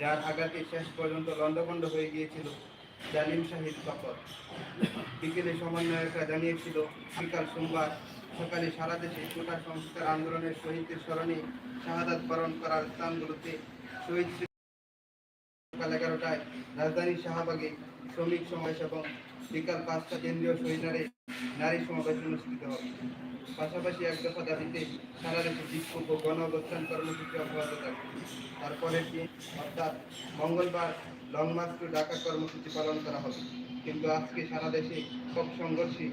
যার আঘাতে শেষ পর্যন্ত লণ্ডভণ্ড হয়ে গিয়েছিল জালিম শাহিদ শপথ বিকেলে সমন্বয়করা জানিয়েছিল, বিকাল সোমবার সকালে সারা দেশে কোটা সংস্কার আন্দোলনের শহীদদের স্মরণে শাহাদাত বরণ করার স্থানগুলোতে শহীদ সকাল এগারোটায় রাজধানীর শাহবাগে শ্রমিক সমাবেশ এবং বিকাল পাঁচটা কেন্দ্রীয় শহীদারে নারী সমাবেশ অনুষ্ঠিত হবে। পাশাপাশি এক দফা দাবিতে সারা দেশে বিক্ষোভ গণ অবস্থান কর্মসূচি অব্যাহত থাকবে। তারপরের দিন, অর্থাৎ মঙ্গলবার লং মার্চ টু ঢাকা কর্মসূচি পালন করা হবে। কিন্তু আজকে সারা দেশে সব সংঘর্ষে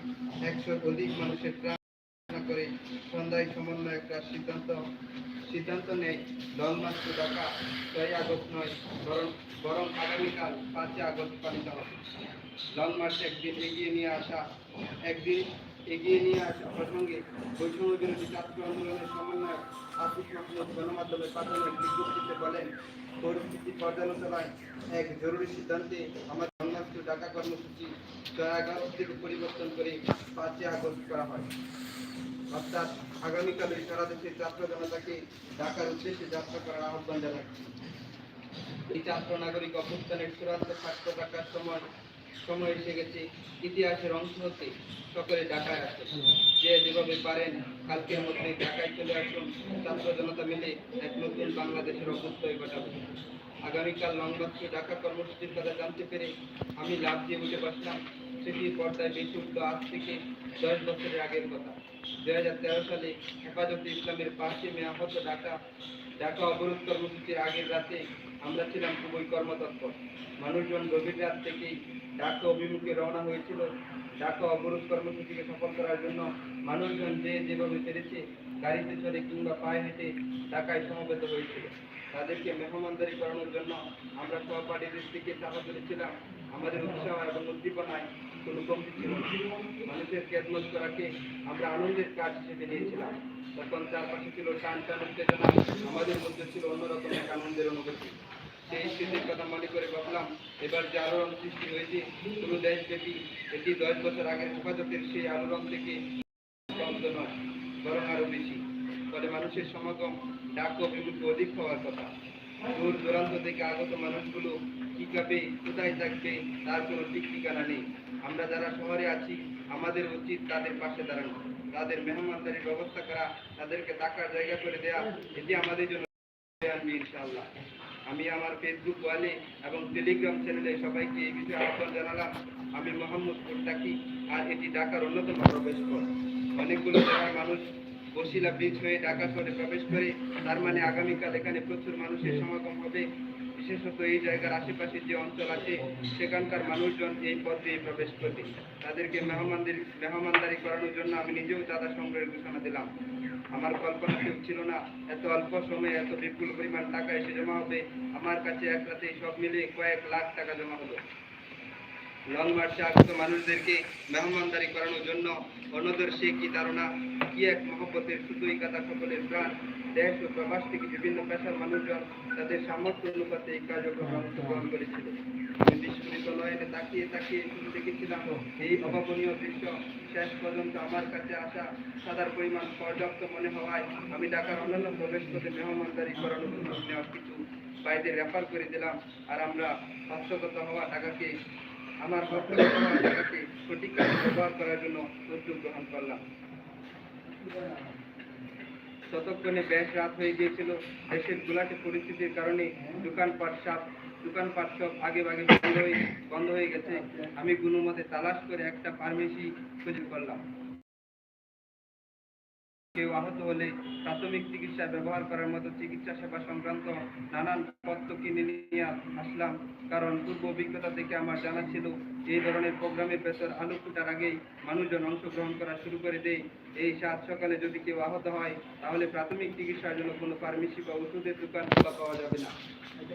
একশোর অধিক মানুষের প্রাণ করে সন্ধ্যায় সমন্বয় একটা সিদ্ধান্ত সিদ্ধান্ত নেয় টু ঢাকা ছয় আগস্ট নয়, বরং বরং আগামীকাল পাঁচই আগস্ট পালিত হবে। লং মার্চ একদিন এগিয়ে নিয়ে আসা একদিন এগিয়ে নিয়ে আসা প্রসঙ্গে বৈষম্য বিরোধী ছাত্র আন্দোলনের সমন্বয় আসিফ মাহমুদ গণমাধ্যমে পাঠানোর বিজ্ঞপ্তিতে বলেন, পরিস্থিতি পর্যালোচনায় এক জরুরি সিদ্ধান্তে আমার জন্মাষ্টমী ঢাকা কর্মসূচি ছয় আগস্ট থেকে পরিবর্তন করে পাঁচই আগস্ট করা হয়। অর্থাৎ আগামীকালে সারা দেশের ছাত্র জনতাকে ঢাকার উদ্দেশ্যে যাত্রা করার আহ্বান জানাচ্ছি। এই ছাত্র নাগরিক অভ্যুত্থানের চূড়ান্ত স্বার্থ রাখার সময় সময় এসে গেছে। ইতিহাসের অংশ হতে সকলে ঢাকায় আসুন। যে যেভাবে পারেন কালকের মধ্যে ঢাকায় চলে আসুন। ছাত্র জনতা মিলে এক নতুন বাংলাদেশের অভ্যুত্থয় ঘটাবে আগামীকাল লংবাক্সে ঢাকা কর্মসূচির কথা জানতে পেরে আমি লাভ দিয়ে উঠে বসলাম। স্মৃতির পর্দায় বেশি উঠল আজ থেকে দশ বছরের আগের কথা। দুই হাজার তেরো সালে হেফাজতে ইসলামের পাশে মে ঢাকা ঢাকা অবরোধ কর্মসূচির আগের রাতে আমরা ছিলাম খুবই কর্মতৎপর। মানুষজন গভীর রাত থেকেই ঢাকা অভিমুখে রওনা হয়েছিল। ঢাকা অবরোধ কর্মসূচিকে সফল করার জন্য মানুষজন যে যেভাবে পেরেছে গাড়িতে চড়ে কিংবা পায়ে হেঁটে ঢাকায় সমবেত হয়েছিল। তাদেরকে মেহমানদারি করানোর জন্য আমরা সহপাঠীদের থেকে টাকা তুলেছিলাম আমাদের উৎসাহ এবং উদ্দীপনায় কোনো কমতি ছিল। মানুষের খেদমত করাকে আমরা আনন্দের কাজ হিসেবে নিয়েছিলাম, তখন চারপাশে ছিল টান টান উত্তেজনা, আমাদের মধ্যে ছিল অন্যরকম এক আনন্দের অনুভূতি। সেই স্মৃতির কথা মনে করে ভাবলাম, এবার যে আলোড়ন সৃষ্টি হয়েছে পুরো দেশব্যাপী এটি দশ বছর আগের হেফাজতের সেই আলোড়ন থেকে তো নয়, বরং আরও বেশি। ফলে মানুষের সমাগম ডাক অভিমুখে অধিক হওয়ার কথা। দূর দূরান্ত থেকে আগত মানুষগুলো কি খাবে, কোথায় থাকবে, তার কোনো ঠিক ঠিকানা নেই। আমরা যারা শহরে আছি, আমাদের উচিত তাদের পাশে দাঁড়ানো। তাদের মেহমানদারির ব্যবস্থা করা, তাদেরকে থাকার জায়গা করে দেয়া, এটি আমাদের জন্য ইনশাআল্লাহ। আমি আমার ফেসবুক ওয়ালে এবং টেলিগ্রাম চ্যানেলে সবাইকে এই বিষয়ে আহ্বান জানালাম। আমি মোহাম্মদ কোট্টাকি আর এটি ঢাকার অন্যতম প্রবেশ পথ অনেকগুলো জায়গার মানুষ বসিলা ব্রিজ হয়ে ঢাকা শহরে প্রবেশ করে, তার মানে আগামীকাল এখানে প্রচুর মানুষের সমাগম হবে। বিশেষত এই জায়গার আশেপাশে যে অঞ্চল আছে, সেখানকার মানুষজন এই পথ দিয়ে প্রবেশ করবে। তাদেরকে মেহমানদের, মেহমানদারি করানোর জন্য আমি নিজেও চাঁদা সংগ্রহের ঘোষণা দিলাম। আমার কল্পনাতেও ছিল না, এত অল্প সময়ে এত বিপুল পরিমাণ টাকা এসে জমা হবে। আমার কাছে এক রাতে সব মিলে কয়েক লাখ টাকা জমা হলো। লং মার্চে আগত মানুষদেরকে মেহমানদারি করানোর জন্য। অন্যদের সে কি ধারণা? কি এক মহব্বতের সুতোই কাটা সকলের প্রাণ? দেশ ও প্রবাস থেকে বিভিন্ন পেশার মানুষজন তাদের সামর্থ্য অনুপাতে এই কার্যক্রমে অংশগ্রহণ করেছিল। বিস্ফোরিত তাকিয়ে তাকিয়ে শুধু দেখেছিলাম, এই অভাবনীয় দৃশ্য শেষ পর্যন্ত আমার কাছে আসা সাদার পরিমাণ পর্যাপ্ত মনে হওয়ায় আমি ঢাকার অন্যান্য প্রবেশ পথে মেহমানদারি করানোর উদ্যোগ নেওয়ার কিছু বাইরে রেফার করে দিলাম। আর আমরা হস্তগত হওয়া টাকাকে আমার হওয়া সঠিক ব্যবহার করার জন্য উদ্যোগ গ্রহণ করলাম। ততক্ষণে বেশ রাত হয়ে গিয়েছিল। দেশের গুলাটে পরিস্থিতির কারণে দোকানপাট সাপ দোকানপাট সব আগে ভাগে বন্ধ হয়ে বন্ধ হয়ে গেছে। আমি কোনো তালাশ করে একটা ফার্মেসি খুঁজে করলাম। কেউ আহত হলে প্রাথমিক চিকিৎসা ব্যবহার করার মতো চিকিৎসা সেবা সংক্রান্ত নানান পত্র কিনে নিয়ে আসলাম। কারণ পূর্ব অভিজ্ঞতা থেকে আমার জানা ছিল, এই ধরনের প্রোগ্রামের ভেতর আলু ফুটার আগেই মানুষজন অংশগ্রহণ করা শুরু করে দেয়। এই সাত সকালে যদি কেউ আহত হয়, তাহলে প্রাথমিক চিকিৎসার জন্য কোনো ফার্মেসি বা ওষুধের দোকান খোলা পাওয়া যাবে না।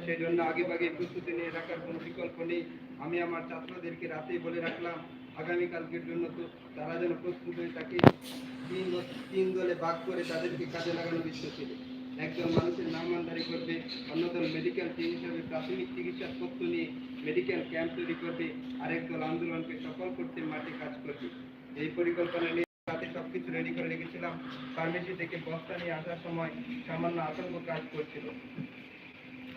সেই জন্য আগে ভাগে প্রস্তুতি নিয়ে রাখার কোনো বিকল্প নেই। আমি আমার ছাত্রদেরকে রাতেই বলে রাখলাম আগামীকালকের জন্য তো তারা যেন প্রস্তুত হয়ে থাকে, তিন তিন দলে ভাগ করে তাদেরকে কাজে লাগানো বিশ্ব ছিল। একজন মানুষের নামমানদারি করবে অন্যদল মেডিকেল টিম হিসেবে প্রাথমিক চিকিৎসার তথ্য নিয়ে মেডিকেল ক্যাম্প তৈরি করবে, আরেক দল আন্দোলনকে সফল করতে মাঠে কাজ করবে। এই পরিকল্পনা নিয়ে রাতে সবকিছু রেডি করে রেখেছিলাম। ফার্মেসি থেকে বস্তা নিয়ে আসার সময় সামান্য আতঙ্ক কাজ করছিল।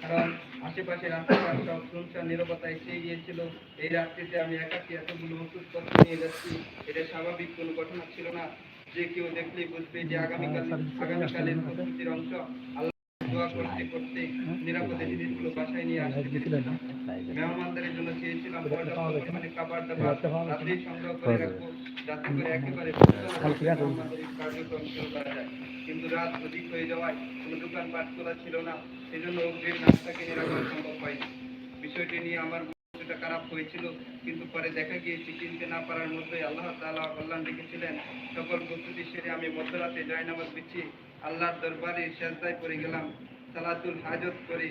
কারণ আশেপাশে রাস্তাঘাট সব শুনশান নিরবতায় ছেয়ে গিয়েছিল। এই রাত্রিতে আমি একাকি এতগুলো ওষুধপত্র নিয়ে যাচ্ছি এটা স্বাভাবিক কোনো ঘটনা ছিল না। যে কেউ দেখলেই বুঝবে যে আগামীকাল আগামীকালের প্রস্তুতির অংশ আল্লাহ দোয়া করতে করতে নিরাপদে জিনিসগুলো বাসায় নিয়ে আসতে পেরেছিলাম মেহমানদের জন্য চেয়েছিলাম পর্যাপ্ত খাবার দাবার রাতেই সংগ্রহ করে রাখব যাতে করে একেবারে কার্যক্রম শুরু করা যায়। কিন্তু রাত অধিক হয়ে যাওয়ায় কোনো দোকানপাট খোলা ছিল না। সেজন্য অগ্রিম নাস্তা কিনে রাখা সম্ভব হয়নি। বিষয়টি নিয়ে আমার কিছুটা খারাপ হয়েছিল, কিন্তু পরে দেখা গিয়েছে কিনতে না পারার মধ্যেই আল্লাহ তাআলা কল্যাণ রেখেছিলেন। সকল প্রস্তুতি সেরে আমি মধ্যরাতে জয়নামাজ বিছিয়ে আল্লাহর দরবারে সেজদায় পড়ে গেলাম। সালাতুল হাজত করে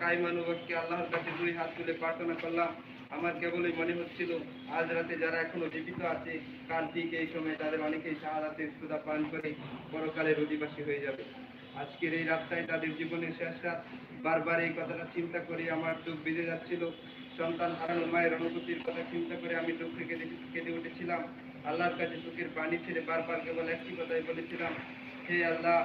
কাইমানুবাককে আল্লাহর কাছে দুই হাত তুলে প্রার্থনা করলাম আমার কেবলই মনে হচ্ছিল, আজ রাতে যারা এখনও জীবিত আছে কাল ঠিক এই সময় তাদের অনেকেই শাহাদাতের সুদা পান করে পরকালের অধিবাসী হয়ে যাবে। আজকের এই রাতটাই তাদের জীবনের শেষ রাত। বারবার এই কথাটা চিন্তা করে আমার চোখ বেজে যাচ্ছিল। সন্তান হারানো মায়ের অনুভূতির কথা চিন্তা করে আমি দুঃখে কেঁদে কেঁদে উঠেছিলাম। আল্লাহর কাছে চোখের পানি ছেড়ে বারবার কেবল একটি কথাই বলেছিলাম, হে আল্লাহ,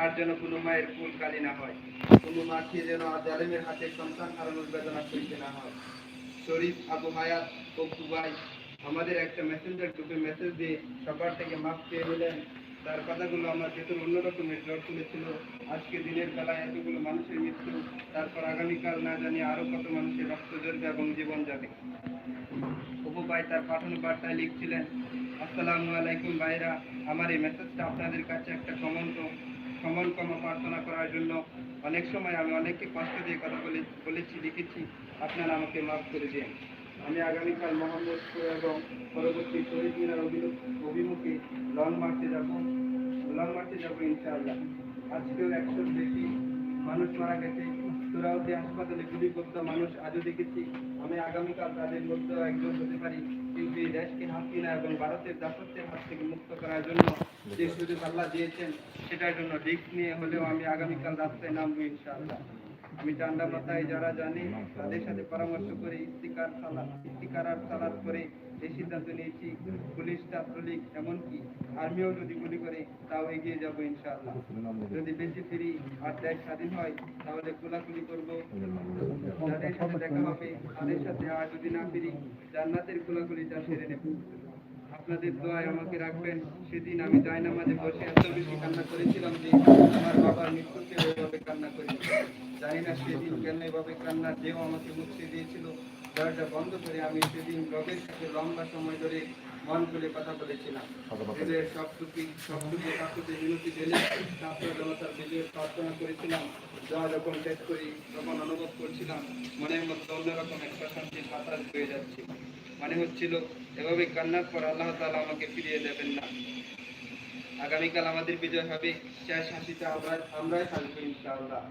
আর যেন কোনো মায়ের কুল কালি না হয়। কোনো মাকে যেন আর জালেমের হাতে সন্তান হারানোর বেদনা সইতে না হয়। শরীফ, আবু হায়াত ও কুবাই আমাদের একটা মেসেঞ্জার গ্রুপে মেসেজ দিয়ে সবার থেকে মাফ পেয়ে নিলেন। তার কথাগুলো আমার ভেতর অন্যরকমের জ্বর তুলেছিল। আজকে দিনের বেলায় এতগুলো মানুষের মৃত্যু, তারপর আগামীকাল না জানি আরও কত মানুষের রক্ত ঝরবে এবং জীবন যাবে। অপু ভাই তার পাঠানো বার্তায় লিখছিলেন, আসসালামু আলাইকুম ভাইরা, আমার এই মেসেজটা আপনাদের কাছে একটা কমন্ত সমান ক্ষমা প্রার্থনা করার জন্য অনেক সময় আমি অনেককে কষ্ট দিয়ে কথা বলে, বলেছি, লিখেছি। আপনারা আমাকে মাফ করে দিন। আমি আগামীকাল মোহাম্মদপুর এবং পরবর্তী শহীদ মিনার অভিমুখ- লং মার্চে যাব। লং মার্চে যাব ইনশাআল্লাহ। আজকেও একশো বেশি মানুষ মারা গেছে। সুরাউদ্দি হাসপাতালে গুলিবিদ্ধ মানুষ, আজও দেখেছি। আমি আগামীকাল তাদের মধ্যে একজন হতে পারি। কিন্তু এই দেশকে হাসিনা এবং ভারতের দাসত্বের হাত থেকে মুক্ত করার জন্য যে সুযোগ আল্লাহ দিয়েছেন, সেটার জন্য রিস্ক নিয়ে হলেও আমি আগামীকাল রাস্তায় নামবো ইনশাআল্লাহ। আমি ঠান্ডা মাথায় যারা জানে, তাদের সাথে পরামর্শ করে ইস্তিকার সালাদ ইস্তিকার আর সালাদ করে এই সিদ্ধান্ত নিয়েছি, পুলিশ, ছাত্রলীগ, এমনকি আর্মিও যদি গুলি করে, তাও এগিয়ে যাব ইনশাআল্লাহ। যদি বেঁচে ফিরি আর দেশ স্বাধীন হয়, তাহলে কোলাকুলি করব। যাদের সাথে দেখা হবে, তাদের সাথে আর যদি না ফিরি, জান্নাতের কোলাকুলিটা সেরে নেব। আপনাদের দোয়ায় আমাকে রাখবেন। সেদিন আমি জায়নামাজে বসে এত বেশি কান্না করেছিলাম যে আমার বাবার মৃত্যুতে ওইভাবে কান্না করি জানি না সেদিন কেন এভাবে কান্নার দেহ আমাকে মুছে দিয়েছিল। দরজা বন্ধ করে আমি সেদিন রবের সাথে লম্বা সময় ধরে মন খুলে কথা বলেছিলাম। হৃদয়ের সবটুকু সবটুকু কাকুতে বিনতি ঢেলে ছাত্র জনতার বিজয়ের প্রার্থনা করেছিলাম। দোয়া যখন শেষ করি তখন অনুভব করছিলাম মনের মধ্যে অন্যরকম একটা শান্তির বাতাস হয়ে যাচ্ছে। মানে হচ্ছিল এভাবে কান্নার পর আল্লাহ তালা আমাকে ফিরিয়ে দেবেন না। আগামীকাল আমাদের বিজয় হবে। শেষ হাসিটা আমরা আমরাই থাকব ইনশাআল্লাহ।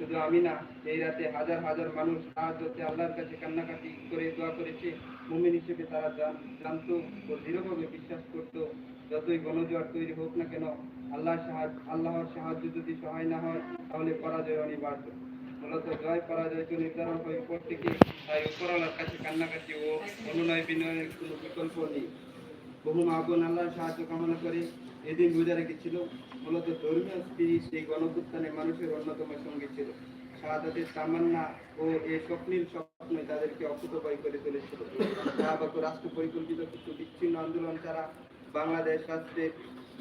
শুধু আমি না এই রাতে হাজার হাজার মানুষ হতে আল্লাহর কাছে কান্নাকাটি করে, দোয়া করেছে। মুমিন হিসেবে তারা জান- জানতো ও দৃঢ়ভাবে বিশ্বাস করতো, যতই গণজোয়ার তৈরি হোক না কেন, আল্লাহ সাহায্য আল্লাহর সাহায্য যদি সহায় না হয়, তাহলে পরাজয় অনিবার্য। মূলত জয়, পরাজয় তো নির্ধারণ হয় থেকে, তাই উপরওয়ালার কাছে কান্নাকাটি ও অনুনয় বিনয়ের কোনো বিকল্প নেই। বহু মা বোন আল্লাহর সাহায্য কামনা করে এদিন রোজা রেখেছিল মূলত ধর্মীয় স্পিরিট, এই গণপুত্থানে মানুষের অন্যতম সঙ্গী ছিল। শাহাদাতের তামান্না ও এই স্বপ্নের স্বপ্নে তাদেরকে অকুতবাই করে তুলেছিল। রাষ্ট্র পরিকল্পিত কিছু বিচ্ছিন্ন আন্দোলন ছাড়া বাংলাদেশ রাষ্ট্রের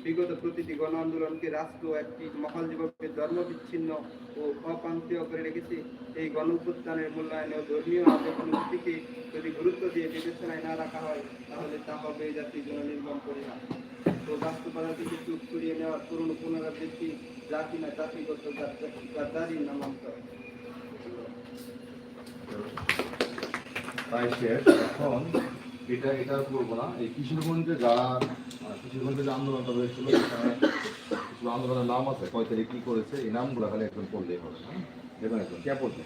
বিগত প্রতিটি গণ আন্দোলনকে রাষ্ট্র একটি মহল যেভাবে ধর্ম বিচ্ছিন্ন ও অপান্তীয় করে রেখেছে। এই গণ মূল্যায়নে ও ধর্মীয় আবেগকে যদি গুরুত্ব দিয়ে বিবেচনায় না রাখা হয়, তাহলে তা হবে জাতির জন্য নির্গম পরিণাম। তো বাস্তবতা থেকে চুপ করিয়ে নেওয়ার পুরনো পুনরাবৃত্তি যা কিনা জাতিগত গাদ্দারি নামান্ত তাই শেষ। এখন এটা এটা করব না। এই কিশোরগঞ্জে যারা কিশোরগঞ্জে যে আন্দোলনটা হয়েছিল কিছু আন্দোলনের নাম আছে। কয় তারিখ কি করেছে, এই নামগুলো খালি একজন পড়লেই হবে হ্যাঁ? দেখুন একজন, কে পড়ছে?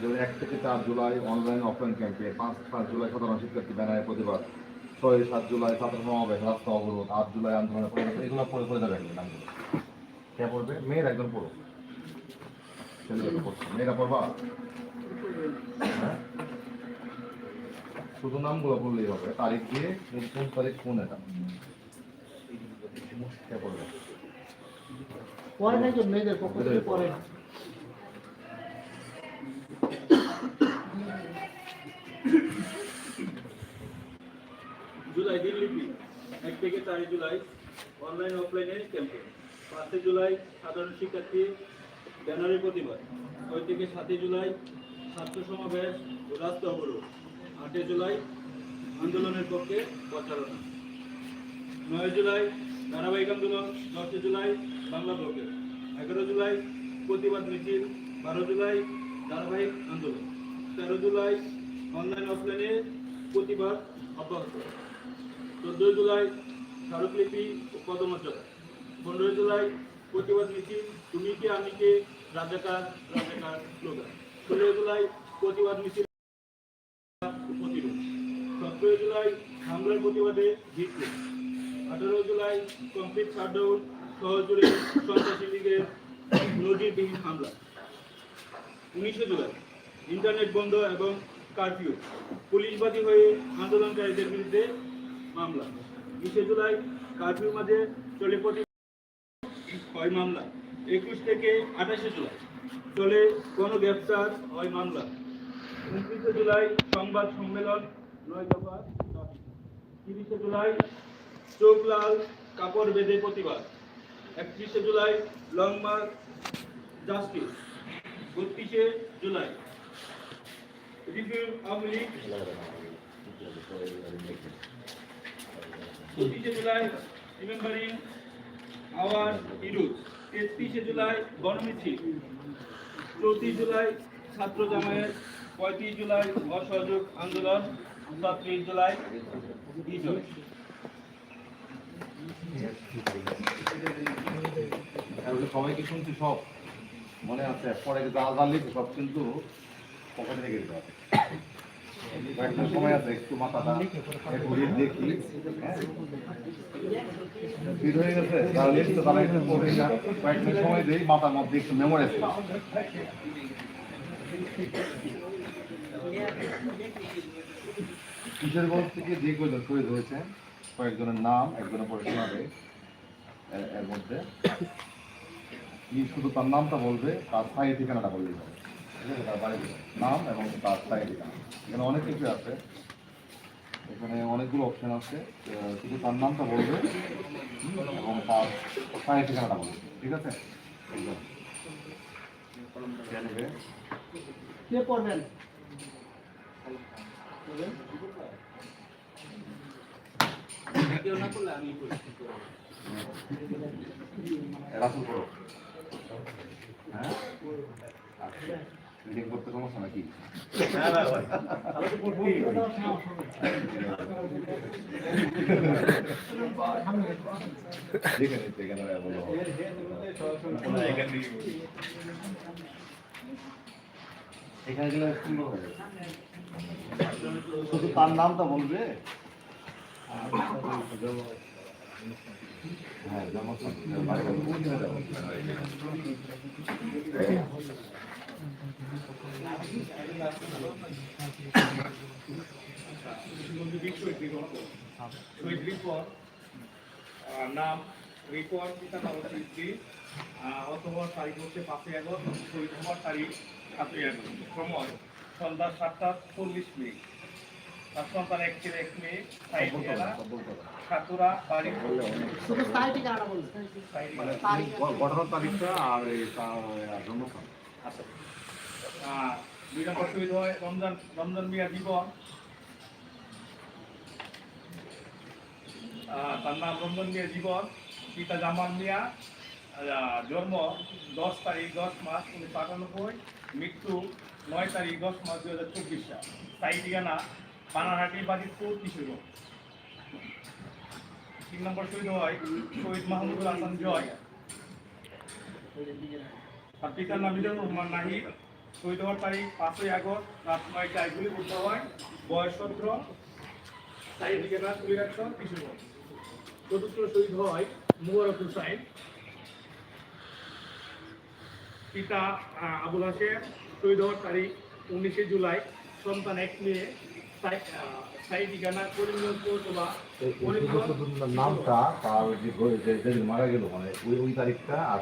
যেমন এক থেকে চার জুলাই অনলাইন অফলাইন ক্যাম্পে পাঁচ পাঁচ জুলাই সাধারণ শিক্ষার্থী ব্যানারে প্রতিবাদ, ছয়, সাত জুলাই ছাত্র সমাবেশ, রাস্তা অবরোধ, আট জুলাই আন্দোলনের প্রতিবাদ এগুলো পড়ে পড়ে যাবে একজন নামগুলো। কে পড়বে? মেয়ের একজন পড়ো ছেলেগুলো পড়ছে। মেয়েরা পড়বা? শুধু নামগুলো বললেই হবে। তারিখ দিয়ে কোন কোন তারিখ কোন এটা। পরে নাই তো মেয়েদের পক্ষ থেকে পরে। জুলাই দিনলিপি এক থেকে চারই জুলাই অনলাইন অফলাইনে ক্যাম্পেইন। পাঁচই জুলাই সাধারণ শিক্ষার্থী ব্যানারের প্রতিবাদ। ছয় থেকে সাতই জুলাই ছাত্র সমাবেশ রাস্তা অবরোধ আটই জুলাই আন্দোলনের পক্ষে প্রচারণা। নয় জুলাই ধারাবাহিক আন্দোলন দশই জুলাই বাংলা ব্লকের। এগারো জুলাই প্রতিবাদ মিছিল, বারো জুলাই ধারাবাহিক আন্দোলন, তেরো জুলাই অনলাইন, অফলাইনে প্রতিবাদ অব্যাহত। চোদ্দই জুলাই স্মারকলিপি ও পদমর্যাদা। পনেরোই জুলাই প্রতিবাদ মিছিল, তুমি কে, আমি কে? রাজাকার রাজাকার স্লোগান। ষোলোই জুলাই হামলার প্রতিবাদে বিক্ষোভ আঠারোই জুলাই কমপ্লিট শাটডাউন শহর জুড়ে সন্ত্রাসী লীগের নজিরবিহীন হামলা। উনিশে জুলাই ইন্টারনেট বন্ধ এবং কারফিউ। পুলিশবাদী হয়ে আন্দোলনকারীদের বিরুদ্ধে মামলা। বিশে জুলাই কারফিউর মাঝে চলে প্রতি হয় মামলা। একুশ থেকে আঠাশে জুলাই চলে কোনো গ্রেপ্তার হয় মামলা। উনত্রিশে জুলাই সংবাদ সম্মেলন, নয় দফা তিরিশে জুলাই চোখ লাল, কাপড় বেঁধে প্রতিবাদ। একত্রিশে জুলাই লং মার্চ, জাস্টিস। বত্রিশে জুলাই রিভিউ আওয়ামী লীগ। পঁচিশে জুলাই রিমেম্বারিং আওয়ার ইরুজ তেত্রিশে জুলাই গণমিছিল। চৌত্রিশ জুলাই, ছাত্র জামায়াত, পঁয়ত্রিশ জুলাই, অসহযোগ আন্দোলন সাতত্রিশ জুলাই বিজয় সবাইকে শুনছি সব, মনে আছে, পরে যা যা লিখে সব কিন্তু পকেটে রেখে দিতে হবে। কয়েকটা সময় আছে, একটু মাথাটা read দেখি হ্যাঁ? হয়ে গেছে? কয়েকটা সময় মাথার মধ্যে একটু থেকে যে কয়েকজনের নাম, একজনের পরে এর- মধ্যে। কি শুধু তার নামটা বলবে, তার স্থায়ী ঠিকানাটা বললেই হবে ঠিক তার বাড়ির নাম এবং তার স্থায়ী ঠিকানা এখানে অনেক কিছু আছে এখানে অনেকগুলো অপশন আছে শুধু তার নামটা বলবে এবং তার স্থায়ী ঠিকানাটা বলবে ঠিক আছে কে করবেন কেউ না করলে আমি রাসুল করো হ্যাঁ রিডিং করতে সমস্যা নাকি এখানে গেলে সুন্দর হবে শুধু তার নামটা বলবে হ্যাঁ নাম রিপন পিতা নবসিদ্ধি অথবা তারিখ হচ্ছে পাঁচই আগস্ট শহীদ হওয়ার তারিখ সাতই আগস্ট সময় সন্ধ্যা সাতটা চল্লিশ মিনিট তার সন্তান এক ছেলে এক মেয়ে সাইড জেলা সাতুরা বাড়ি শুধু বলুন ঘটনার তারিখটা আর জন্মস্থান। আচ্ছা। আহ, দুই নম্বর শহীদ হয় রমজান রমজান মিয়া জীবন তার নাম রমজান মিয়া জীবন পিতা জামাল মিয়া জন্ম দশ তারিখ দশ মাস উনিশশো আটানব্বই মৃত্যু নয় তারিখ দশ মাস দুই হাজার চব্বিশ সাল। তাই ঠিকানা পানাহাটি বাজিতপুর কিশোরগঞ্জ। তিন নম্বর শহীদ হয় শহীদ মাহমুদুল হাসান জয়। তার পিতার নাম রহমান নাহিদ। শহীদ হওয়ার তারিখ পাঁচই আগস্ট রাত নয়টায় গুলি করতে হয়। বয়স সতেরো একশো কিশোরগঞ্জ চতুর্থ শহীদ হয় মুবারক হুসাইন। পিতা আবুল হাসেম শহীদ হওয়ার তারিখ উনিশে জুলাই সন্তান এক শুধু নামটা তার যে মারা গেল মানে ওই ওই তারিখটা আর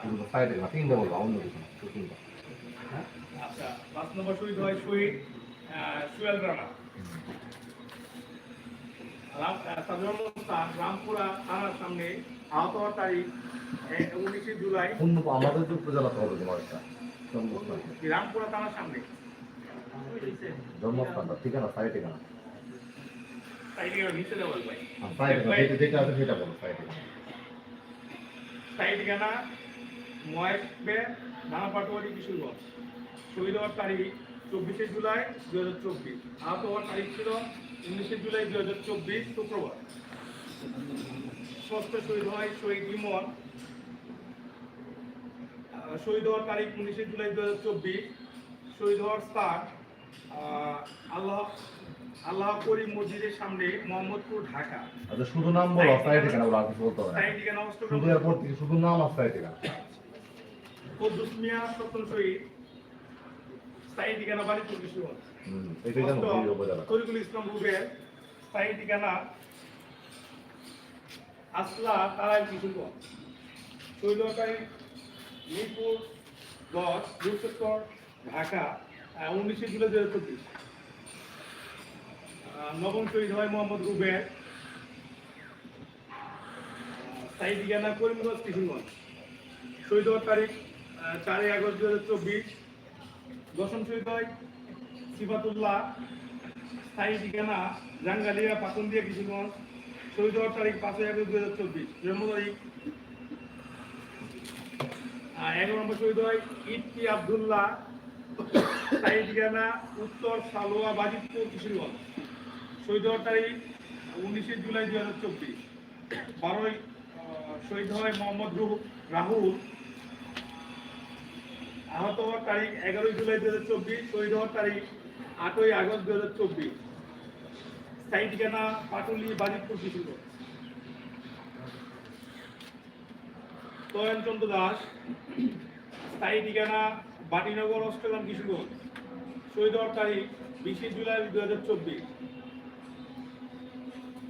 তিনটা বলব অন্য কিছু তিনটা। আচ্ছা পাঁচ নম্বর শহীদ হয় শহীদ সুয়েল রানা রামপুরা থানার সামনে আহত হওয়ার তারিখ উনিশে জুলাই। আমাদের যে উপজেলাতে হবে তোমার রামপুরা থানার সামনে। জন্মস্থানটা ঠিকানা সাইড ঠিকানা। আর সাইড ঠিকানা সাইড ঠিকানা স্থায়ী ঠিকানা কিশোরগঞ্জ। শহীদ হওয়ার তারিখ চব্বিশে জুলাই দু হাজার চব্বিশ। আহত হওয়ার তারিখ ছিল উনিশে জুলাই দু হাজার চব্বিশ শুক্রবার। ষষ্ঠ শহীদ হয় শহীদ ইমন। শহীদ হওয়ার তারিখ উনিশে জুলাই দু হাজার চব্বিশ। শহীদ হওয়ার স্থান আল্লাহ আল্লাহ করিম মসজিদের সামনে মোহাম্মদপুর ঢাকা। আচ্ছা শুধু নাম বলো সাইড ঠিকানা বলো কিছু বলতে হবে না। স্থায়ী ঠিকানা শুধু এরপর থেকে শুধু নাম আর সাইড ঠিকানা। কদ্দুস মিয়া সপ্তম শহীদ। স্থায়ী ঠিকানা বাড়িপুর কিশোরগঞ্জ তরিকুল ইসলাম রুবেল স্থায়ী ঠিকানা আসলা তারাই কিশোরগঞ্জ শৈলকারী মিরপুর দশ ঢাকা উনিশে জুলাই দু হাজার চব্বিশ নবম শহীদ হয় মোহাম্মদ আহ, স্থায়ী ঠিকানা করিমগঞ্জ কিশোরগঞ্জ শহীদ তারিখ চারই আগস্ট দু হাজার চব্বিশ। দশম হয় সিফাতুল্লাহ, স্থায়ী ঠিকানা, জাঙ্গালিয়া, পাতন্দিয়া, কিশোরগঞ্জ। শহীদ হওয়ার তারিখ পাঁচই আগস্ট দু হাজার চব্বিশ জন্ম তারিখ এগারো নম্বর শহীদ হয় ইফতি আবদুল্লাহ, স্থায়ী ঠিকানা, উত্তর সালোয়া, বাজিতপুর, কিশোরগঞ্জ। শহীদ হওয়ার তারিখ উনিশে জুলাই দু হাজার চব্বিশ। বারোই শহীদ হয় মোহাম্মদ রুহ- রাহুল। আহত হওয়ার তারিখ এগারোই জুলাই দু চব্বিশ শহীদ হওয়ার তারিখ আটই আগস্ট দু হাজার চব্বিশ। স্থায়ী ঠিকানা পাটুলি, বাজিতপুর তয়ন চন্দ্র দাস, স্থায়ী ঠিকানা বাটিনগর অষ্টগ্রাম কিশোরগঞ্জ শহীদ হওয়ার তারিখ বিশে জুলাই দু হাজার চব্বিশ।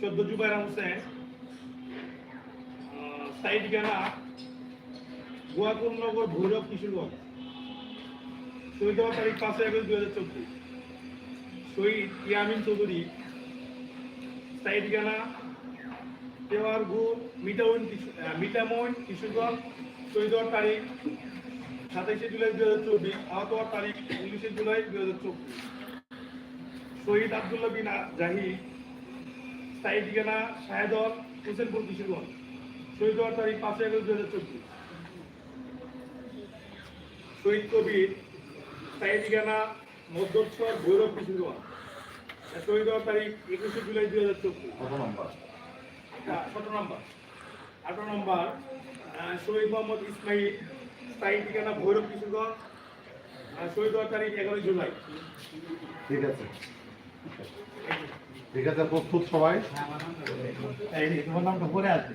চোদ্দ জুবাইর হোসেন স্থায়ী ঠিকানা গোয়াকুলনগর ভৈরব কিশোরগঞ্জ শহীদ হওয়ার তারিখ পাঁচই আগস্ট দু হাজার চব্বিশ। শহীদ ইয়ামিন চৌধুরী স্থায়ী ঠিকানা তেওয়ারগুর মিটাউন মিটামইন কিশোরগঞ্জ শহীদ হওয়ার তারিখ সাতাইশে জুলাই দু হাজার চব্বিশ, আহত হওয়ার তারিখ উনিশে জুলাই দু হাজার চব্বিশ। শহীদ আবদুল্লাহ বিন জাহি স্থায়ী ঠিকানা শাহেদর হোসেনপুর কিশোরগঞ্জ। শহীদ হওয়ার তারিখ পাঁচই আগস্ট দু হাজার চব্বিশ। শহীদ কবির স্থায়ী ঠিকানা মধ্যচ্ছর ভৈরব কিশোরগঞ্জ হওয়ার তারিখ একুশে জুলাই দুই হাজার চব্বিশ। কত নম্বর? সতেরো নম্বর? আঠারো নম্বর শহীদ মোহাম্মদ ইসমাইল স্থায়ী ঠিকানা ভৈরব কিশোরগঞ্জ শহীদ হওয়ার তারিখ এগারোই জুলাই। ঠিক আছে। ঠিক আছে প্রস্তুত সবাই? তোমার নামটা পরে আসবে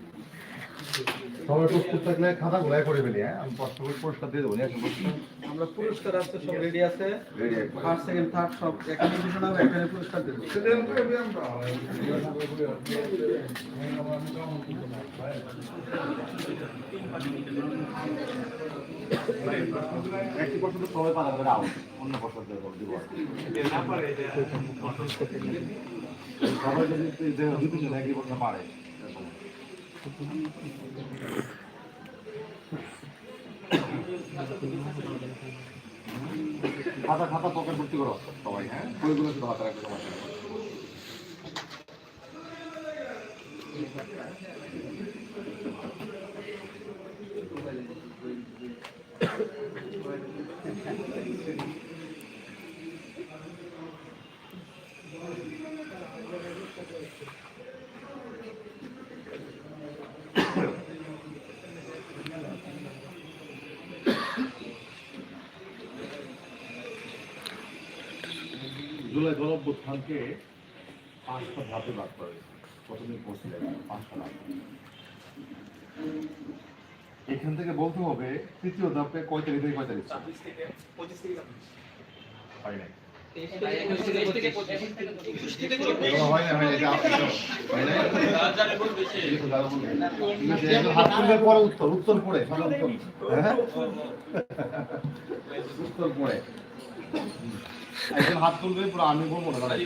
সবাই প্রস্তুত থাকলে খাতা গোলায় করে ফেলি হ্যাঁ? আমি কষ্ট করে পুরস্কার দিয়ে দেবো আমরা পুরস্কার আছে সব রেডি আছে। ফার্স্ট সেকেন্ড থার্ড সব এখানে ঘোষণা হবে এখানে পুরস্কার দেবো। একটি সবাই পালা করে আউট অন্য প্রশ্ন দিয়ে দিব। সবাই যদি দুজন একই পারে। খাতা খাতা পকেট ভর্তি করো সবাই হ্যাঁ বইগুলো শুধু হাতে রাখবে তোমার Thank you. জুলাই গণ অভ্যুত্থানকে পাঁচটা ধাপে ভাগ করে প্রথমে পড়ছিলেন পাঁচটা ধাপ। এখান থেকে বলতে হবে তৃতীয় ধাপে কয় তারিখ থেকে কয় তারিখ হয় নাই। উত্তর উত্তর পড়ে হ্যাঁ? উত্তর পড়ে। একজন হাত তুলবে পুরো আমি বলব না দাঁড়াই।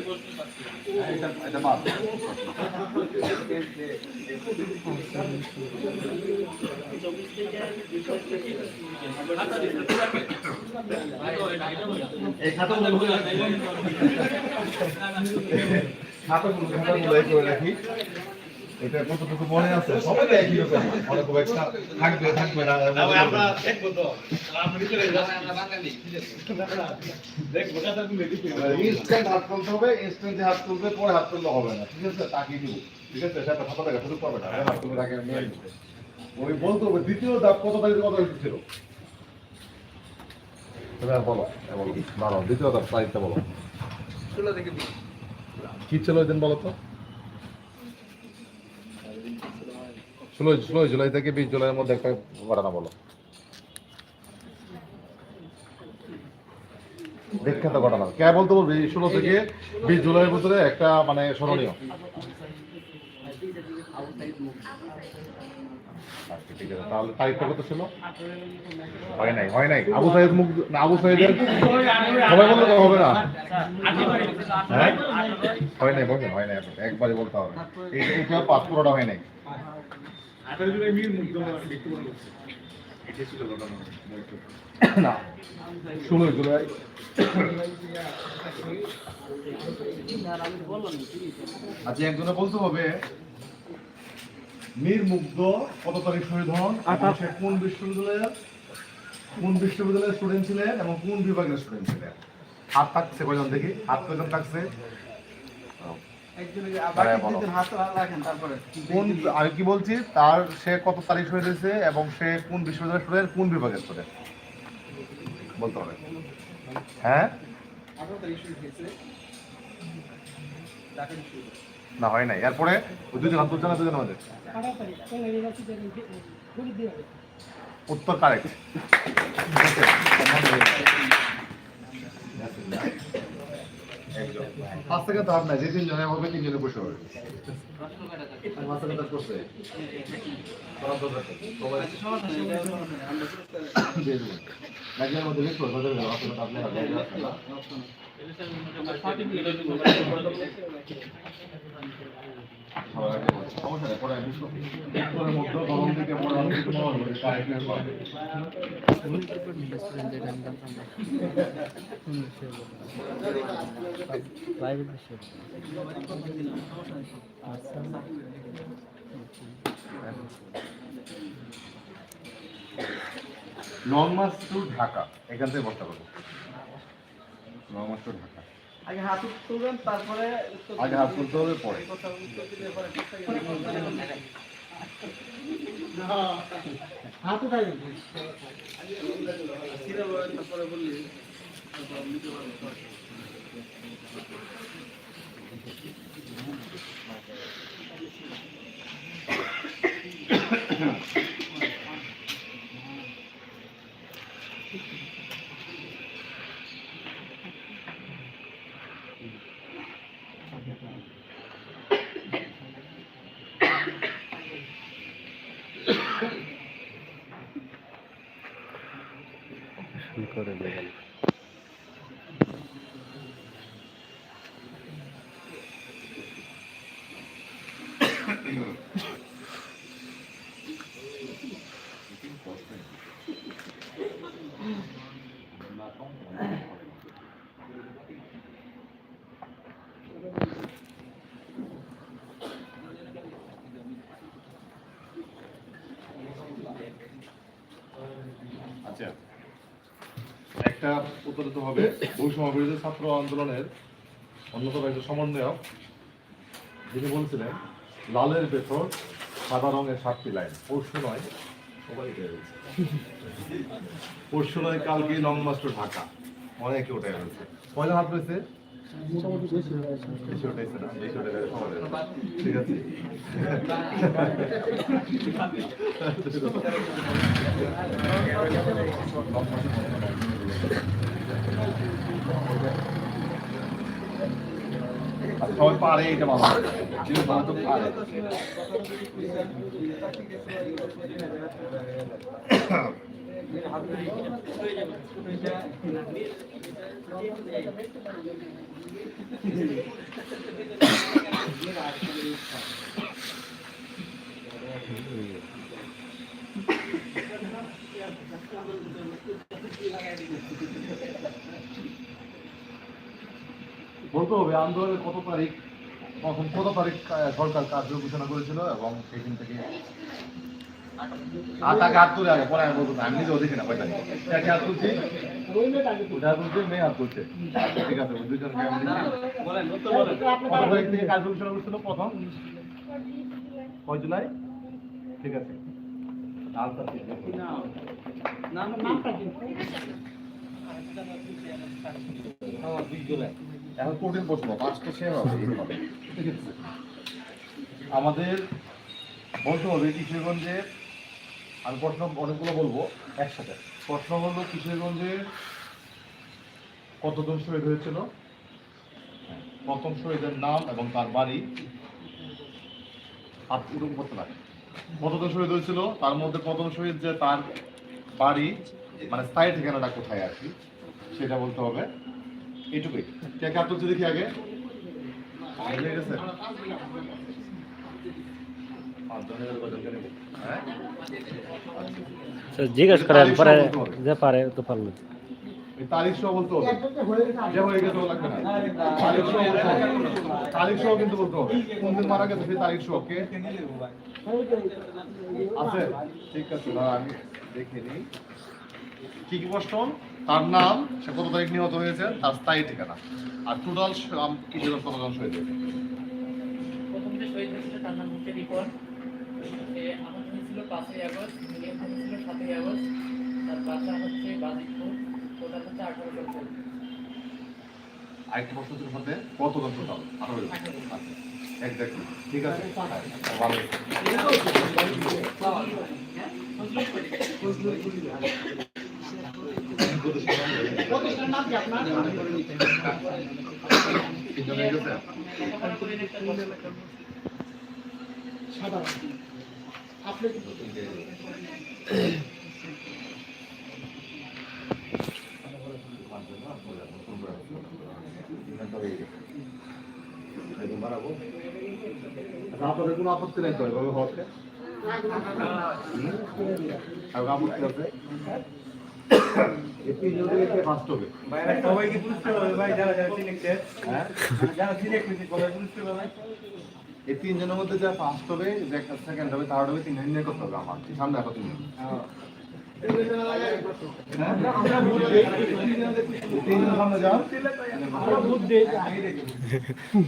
হ্যাঁ, এটা এটা এই করে রাখি। এটা কতটুকু মনে আছে? সবাই একই রকম। মনে খুব একটা থাকবে থাকবে না আমরা দেখব তো। আমরা ভিতরে দেখব কথা ইনস্ট্যান্ট হাত তুলতে হবে ইনস্ট্যান্ট হাত তুলবে পরে হাত তুললে হবে না। ঠিক আছে? তাকিয়ে দিব। ঠিক আছে? সেটা খাতা দেখা শুরু করবে না। হাত তুলে রাখে ওই বলতে হবে দ্বিতীয় ধাপ কত তারিখে কত ছিল বলো বলো দ্বিতীয় ধাপ তারিখটা বলো। কি ছিল ওই দিন বলো তো? ষোলো ষোলো জুলাই থেকে বিশ জুলাইয়ের মধ্যে একটা ঘটনা বলো। বিখ্যাত ঘটনা। কে বলতে বলবি? ষোলো থেকে বিশ জুলাইয়ের ভিতরে একটা মানে স্মরণীয়। আচ্ছা, তাহলে তারিখটা কত ছিল? হয় নাই হয় নাই। আবু সাইদ মুখ আবু সাইদের সবাই বললে হবে না। হ্যাঁ? হয় নাই বলছেন হয় নাই আপনাকে একবারে বলতে হবে। পাঁচ পুরোটা হয় নাই। আঠারো জুলাই মিল মুগ্ধ দেখতে পারব না। ষোলোই জুলাই। আচ্ছা একজনে বলতে হবে মীর মুগ্ধ কত তারিখ শহীদ হন? কোন বিশ্ববিদ্যালয়ের? কোন বিশ্ববিদ্যালয়ের স্টুডেন্ট ছিলেন এবং কোন বিভাগের স্টুডেন্ট ছিলেন? হাত থাকছে কয়জন দেখি? হাত কয়জন থাকছে একজনে হ্যাঁ, বাকি বলো। দুজন হাত রাখেন তারপরে কোন আমি কি বলছি তার সে কত তারিখ হয়ে হয়েছে এবং সে কোন বিশ্ববিদ্যালয়ের স্টুডেন্ট কোন বিভাগের স্টুডেন্ট? বলতে হবে। হ্যাঁ? না হয় নাই। এরপরে ওই দুজন হাত তুলছে না দুজন আমাদের? উত্তর কারেক্ট পাঁচ থেকে তো নাই যে তিনজনে হবে তিনজনে বসে হবে। দিয়ে দেবেন। মধ্যে লিখতে হবে, বোঝা গেল, আপনার আপনি আর লেখা আছে না। সবার আগে বলছি, সমস্যা নেই, পরে আমি বুঝব। উত্তরের মধ্যে গরম দিকে পরে আমি একটু মনে করি, কারেক্ট এর পরে। লং মার্চ টু ঢাকা এখান থেকে বসতে পারব টু ঢাকা। আগে হাত তুলবেন তারপরে আগে হাত তুলতে হবে পরে। হাত উঠাই তারপরে বললি আচ্ছা। একটা উত্তরিত হবে বৈষম্য বিরোধী ছাত্র আন্দোলনের অন্যতম একজন সমন্বয়ক, যিনি বলছিলেন, লালের ভেতর সাদা রঙের সাতটি লাইন, পরশু নয়। পরশু নয় কালকে লং মাস্টার ঢাকা, অনেকে ওটাই হয়েছে কয়জন হাত রয়েছে বেশি উঠাইছে না বেশি উঠে গেলে সময় দেবে। ঠিক আছে আর সবাই পারে এটা মামা কিন্তু মামা তো পারে বলতে হবে আন্দোলনের কত তারিখ কত তারিখ সরকার কার্য ঘোষণা করেছিল এবং সেদিন থেকে আর তাকে হাত তুলে আগে পরে আমি না, আমি নিজেও দেখি না তাকে হাত তুলছি। ওটা তুলছে মেয়ে হাত তুলছে। ঠিক আছে ওই করেছিল প্রথম? কয় জুলাই? ঠিক আছে। এখন কঠিন প্রশ্ন পাঁচটা হবে ঠিক আছে? আমাদের বলতে হবে কিশোরগঞ্জে আমি প্রশ্ন অনেকগুলো বলব একসাথে প্রশ্ন হলো কিশোরগঞ্জে কতজন শহীদ হয়েছিল প্রথম শহীদের নাম এবং তার বাড়ি করতে পারে কতজন শহীদ হয়েছিল তার মধ্যে প্রথম শহীদ যে তার বাড়ি মানে স্থায়ী ঠিকানাটা কোথায় আর কি, সেটা বলতে হবে এইটুকুই কে কার তুলছে দেখি আগে? পাঁচজনের? হ্যাঁ? জিজ্ঞেস করেন পরে যে পারে তো পারল তারিখ সহ বলতে হবে যে হয়ে গেছে লাগবে না। তারিখ সহ তারিখ সহ কিন্তু বলতে হবে। কোন দিন মারা গেছে সেই তারিখ সহ কে? আছে? ঠিক আছে না আমি দেখে নিই। কি কি প্রশ্ন? তার নাম সে কত তারিখ নিহত হয়েছে? তার স্থায়ী ঠিকানা। আর টোটাল কিছু কতজন শহীদ হয়েছে? প্রথম যে শহীদ হয়েছিল তার নাম হচ্ছে রিপন। সে আমার হয়েছিল পাঁচই আগস্ট মিলিয়ন হয়েছিল সাতই আগস্ট তার বাসা হচ্ছে বাজিতপুর টোটাল হচ্ছে আঠারো বছর। আরেকটি প্রশ্ন ছিল সাথে কতজন টোটাল আঠারো জন আচ্ছা ঠিক আছে? ভালো। তিনজন হয়ে আপনাদের কোনো আপত্তি নেই তো এভাবে হওয়াতে? আর আপত্তি আছে? সবাইকে বুঝতে হবে ভাই যারা যারা সিলেক্টেড হ্যাঁ? যারা সিলেক্ট হয়েছে সবাই বুঝতে হবে ভাই। এই তিনজনের মধ্যে যে ফার্স্ট হবে, যে একটা সেকেন্ড হবে থার্ড হবে তিনজন নিয়ে করতে হবে আমার। সামনে এখন তিনজন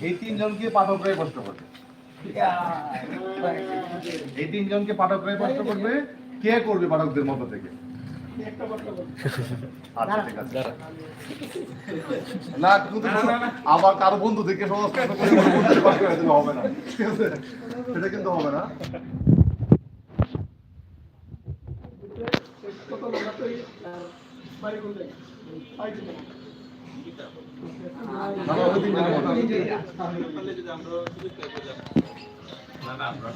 এই তিনজনকে পাঠকরাই প্রশ্ন করবে। এই তিনজনকে পাঠকরাই প্রশ্ন করবে। কে করবে পাঠকদের মতো থেকে? না কিন্তু আবার কারও বন্ধু থেকে সমস্ত হবে না। ঠিক আছে? সেটা কিন্তু হবে না। না, না, আমরা